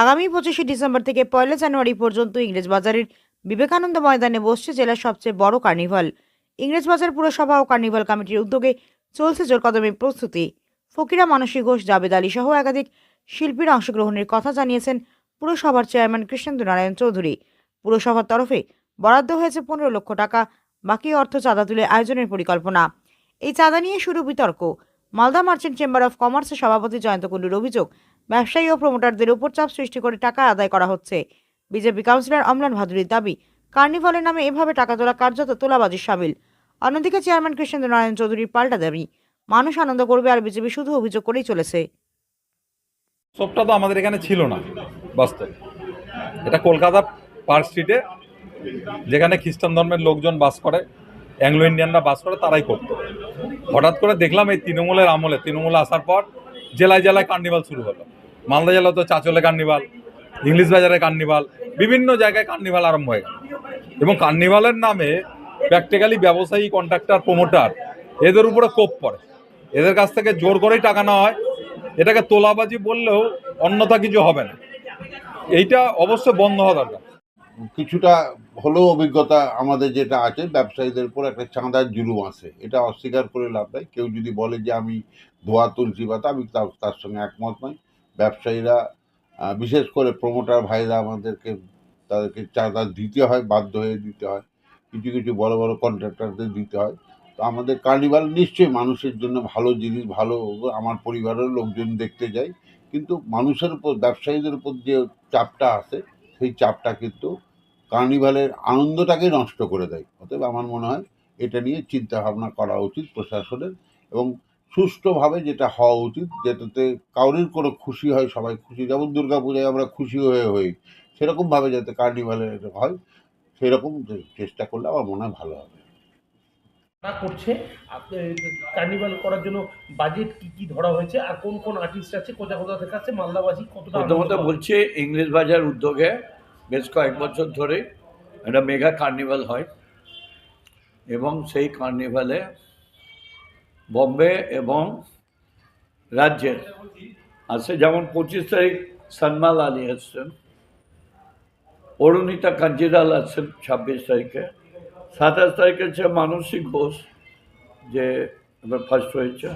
আগামী পঁচিশে ডিসেম্বর থেকে পয়লা জানুয়ারি পর্যন্ত ইংরেজবাজারের বিবেকানন্দ ময়দানে বসছে জেলার সবচেয়ে বড় কার্নিভাল। ইংরেজবাজার পুরসভা ও কার্নিভাল কমিটির উদ্যোগে চলছে জোর কদমে প্রস্তুতি। ফকিরা মানসী ঘোষ, জাবেদ আলী সহ একাধিক শিল্পীর অংশগ্রহণের কথা জানিয়েছেন পুরসভার চেয়ারম্যান কৃষ্ণেন্দু নারায়ণ চৌধুরী। পুরসভার তরফে বরাদ্দ হয়েছে পনেরো লক্ষ টাকা, বাকি অর্থ চাঁদা তুলে আয়োজনের পরিকল্পনা। এই চাঁদা নিয়ে শুরু বিতর্ক। মালদা মার্চেন্ট চেম্বার অফ কমার্সের সভাপতি জয়ন্ত কুণ্ডুর অভিযোগ ব্যবসায়ী ও প্রমোটারদের উপর চাপ সৃষ্টি করে টাকা আদায় করা হচ্ছে। বিজেপি কাউন্সিলর অমলান ভাদুরীর দাবি, কার্নিভালের নামে এভাবে টাকা তোলা কার্যত তোলাবাজির সামিল। অন্যদিকে চেয়ারম্যান কৃষ্ণেন্দ্র নারায়ণ চৌধুরীর পাল্টা দাবি, মানুষ আনন্দ করবে আর বিজেপি শুধু অভিযোগ করেই চলেছে। সবটা তো আমাদের এখানে ছিল না, বাস্তব। এটা কলকাতা পার্ক স্ট্রিটে, যেখানে খ্রিস্টান ধর্মের লোকজন বাস করে অ্যাংলো ইন্ডিয়ানরা বাস করে, তারাই করতো। হঠাৎ করে দেখলাম এই তৃণমূলের আমলে, তৃণমূল আসার পর জেলায় জেলায় কার্নিভাল শুরু হলো। মালদা জেলা তো চাচলে কার্নিভাল ইংলিশ বাজারে কার্নিভাল বিভিন্ন জায়গায় কার্নিভাল আরম্ভ হয়ে গেল। এবং কার্নিভালের নামে প্র্যাকটিক্যালি ব্যবসায়ী কন্ট্রাক্টর প্রমোটার এদের উপরে কোপ পড়ে। এদের কাছ থেকে জোর করেই টাকা নেওয়া হয়। এটাকে তোলাবাজি বললেও অন্যথা কিছু হবে না। এইটা অবশ্য বন্ধ হওয়া দরকার। কিছুটা হলেও অভিজ্ঞতা আমাদের যেটা আছে, ব্যবসায়ীদের উপর একটা চাঁদার জুলুম আছে। এটা অস্বীকার করে লাভ নাই। কেউ যদি বলে যে আমি ধোয়া তুলছি বা তা, আমি তার সঙ্গে একমত নই। ব্যবসায়ীরা বিশেষ করে প্রমোটার ভাইরা আমাদেরকে, তাদেরকে চাঁদা দিতে হয়, বাধ্য হয়ে দিতে হয়। কিছু কিছু বড় বড় কন্ট্রাক্টরদের দিতে হয়। তো আমাদের কার্নিভাল নিশ্চয়ই মানুষের জন্য ভালো জিনিস, ভালো আমার পরিবারের লোকজন দেখতে যায়। কিন্তু মানুষের উপর, ব্যবসায়ীদের উপর যে চাপটা আছে, সেই চাপটা কিন্তু কার্নিভালের আনন্দটাকে নষ্ট করে দেয়। অতএব আমার মনে হয় এটা নিয়ে চিন্তা ভাবনা করা উচিত প্রশাসনের এবং সুষ্ঠুভাবে যেটা হওয়া উচিত যেটাতে কাউরির কোনো খুশি হয় সবাই খুশি। যেমন দুর্গা পূজায় আমরা খুশি হয়ে হই সেরকমভাবে যাতে কার্নিভালের হয় সেরকম চেষ্টা করলে আমার মনে হয় ভালো হবে। না করছে? কার্নিভাল করার জন্য বাজেট কি কি ধরা হয়েছে? আর কোন কোন আর্টিস্ট আছে? কোথা কোথা থেকে আছে কতটা আনন্দ পাবে? বলছি ইংলিশ বাজার উদ্যোগে বেশ কয়েক বছর ধরে একটা মেগা কার্নিভাল হয় এবং সেই কার্নিভালে বম্বে এবং রাজ্যের আছে যেমন পঁচিশ তারিখ সনমাল আলী আসছেন অরুণিতা কাঞ্জিলাল আসছেন ছাব্বিশ তারিখে, সাতাশ তারিখে হচ্ছে মানসী ঘোষ যে ফার্স্ট হয়েছে,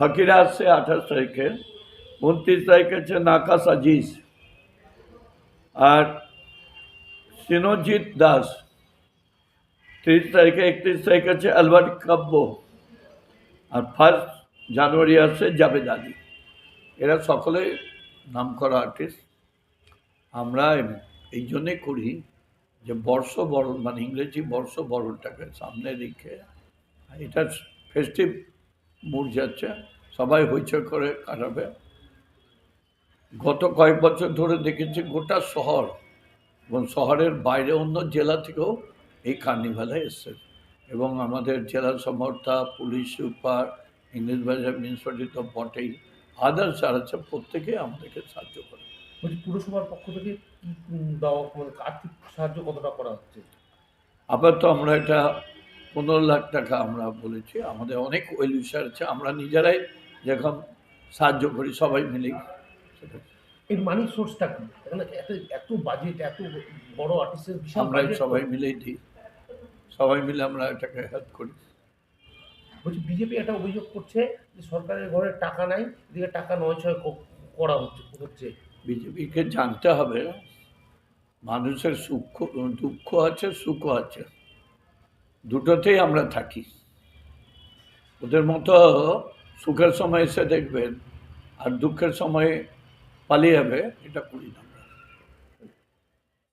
ফকিরা আসছে আঠাশ তারিখে, উনত্রিশ তারিখে হচ্ছে নাকাস আজিজ, আর সিনজিৎ দাস তিরিশ তারিখে একত্রিশ তারিখে হচ্ছে আলবার্ট কাব্য আর ফার্স্ট জানুয়ারি আসছে জাবেদ আলী এরা সকলে নাম করা আর্টিস্ট আমরা এই জন্যে করি যে বর্ষ বরণ মানে ইংরেজি বর্ষ বরণটাকে সামনে রেখে এটা ফেস্টিভ মুড যাচ্ছে, সবাই হইচই করে কাটাবে। গত কয়েক বছর ধরে দেখেছি গোটা শহর এবং শহরের বাইরে অন্য জেলা থেকেও এই কার্নিভালে এসছে। এবং আমাদের জেলা সমর্থা police super English Bazar municipality তো বটেই। আদার্স যারা আছে প্রত্যেকে আমাদেরকে সাহায্য করে। বলছি পুরসভার পক্ষ থেকে দেওয়া আর্থিক সাহায্য কতটা করা হচ্ছে? আপাতত আমরা এটা পনেরো লাখ টাকা আমরা বলেছি। আমাদের অনেক ওয়েল আছে। আমরা নিজেরাই যখন সাহায্য করি সবাই মিলেই সেটা এর মানি সোর্সটা কি? এত এত বাজেট এত বড় আর্টিস্টের আমরা সবাই মিলেই দিই। সবাই মিলে আমরা এটাকে হেল্প করি। বলছি বিজেপি একটা অভিযোগ করছে যে সরকারের ঘরে টাকা নাই এদিকে টাকা নয় ছয় করা হচ্ছে হচ্ছে। বিজেপিকে জানতে হবে মানুষের সুখ দুঃখ আছে সুখ আছে। দুটোতেই আমরা থাকি। ওদের মতো সুখের সময় এসে দেখবেন আর দুঃখের সময় পালিয়ে যাবে এটা করি না।